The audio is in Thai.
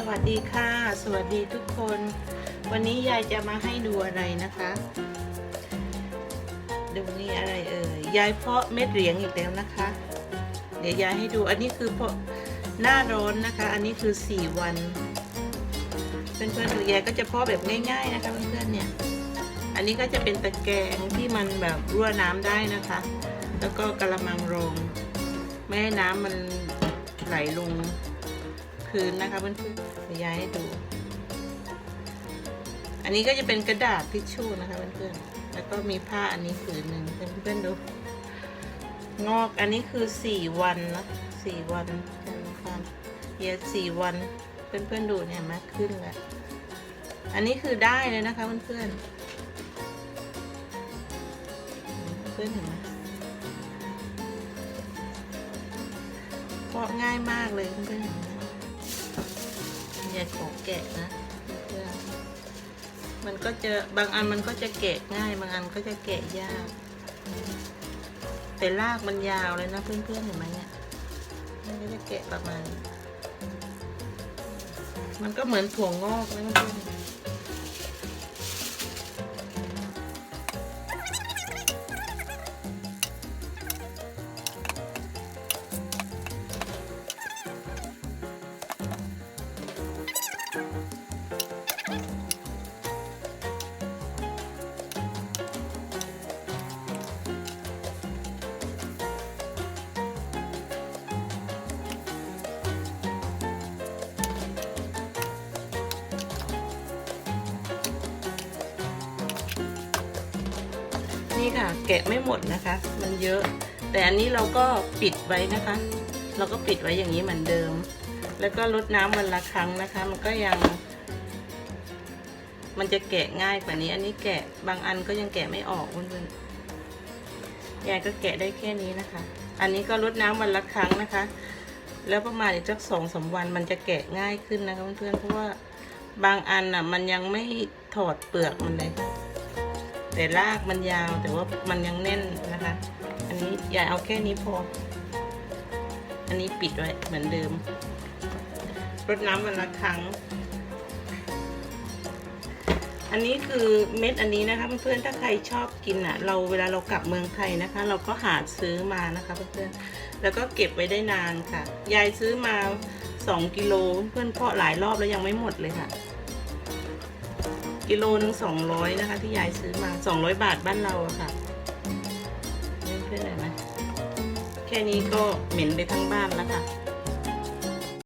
สวัสดีค่ะ สวัสดีทุกคน วันนี้ยายจะมาให้ดูอะไรนะคะ ดูนี่อะไรเอ่ยยายเพาะเม็ดเหรียงอีกแล้วนะคะ เดี๋ยวยายให้ดูอันนี้คือเพาะหน้าร้อนนะคะ อันนี้คือ 4 วันเพื่อนๆดูยายก็จะเพาะแบบง่าย ๆนะคะเพื่อนๆเนี่ย อันนี้ก็จะเป็นตะแกรงที่มันแบบรั่วน้ำได้นะคะ แล้วก็กระมังรองไม่ให้น้ำมันไหลลง พื้นนะคะเพื่อนๆเดี๋ยวยายให้ดู อันนี้ก็จะเป็นกระดาษทิชชู่นะคะเพื่อนๆแล้วก็มีผ้าอันนี้ผืนหนึ่งเพื่อนๆดู งอกอันนี้คือสี่วันนะสี่วันใช่ไหมคะเยสี่วันเพื่อนๆดูเนี่ยมาขึ้นแล้วอันนี้คือได้เลยนะคะเพื่อนๆเพื่อนเห็นไหมเพราะง่ายมากเลยเพื่อนๆเห็นไหม อย่าขอแกะนะเพื่อนมันก็จะบางอันมันก็จะแกะง่าย บางอันก็จะแกะยาก แต่รากมันยาวเลยนะเพื่อนๆเห็นไหมเนี่ยมันก็จะแกะประมาณ มันก็เหมือนถั่วงอกนะเพื่อน ค่ะ แกะไม่หมดนะคะ มันเยอะ แต่อันนี้เราก็ปิดไว้นะคะ เราก็ปิดไว้อย่างนี้เหมือนเดิม แล้วก็ลดน้ำวันละครั้งนะคะ มันก็ยัง มันจะแกะง่ายกว่านี้ อันนี้แกะบางอันก็ยังแกะไม่ออกเพื่อนๆยายก็แกะได้แค่นี้นะคะ อันนี้ก็ลดน้ำวันละครั้งนะคะ แล้วประมาณอีกสักสองสามวันมันจะแกะง่ายขึ้นนะคะเพื่อนๆเพราะว่าบางอันอะ มันยังไม่ถอดเปลือกมันเลย แต่รากมันยาวแต่ว่ามันยังแน่นนะคะ อันนี้อย่าเอาแค่นี้พอ อันนี้ปิดไว้เหมือนเดิมรดน้ำวันละครั้ง อันนี้คือเม็ดอันนี้นะคะเพื่อนๆถ้าใครชอบกินอะ เราเวลาเรากลับเมืองไทยนะคะ เราก็หาซื้อมานะคะเพื่อนๆแล้วก็เก็บไว้ได้นานค่ะ ยายซื้อมา 2กิโลเพื่อนเพาะหลายรอบแล้วยังไม่หมดเลยค่ะ กิโลหนึ่งสองร้อยนะคะ ที่ยายซื้อมาสองร้อยบาทบ้านเราอะค่ะเพื่อนๆเห็นไหมแค่นี้ก็เหม็นไปทั้งบ้านแล้วค่ะ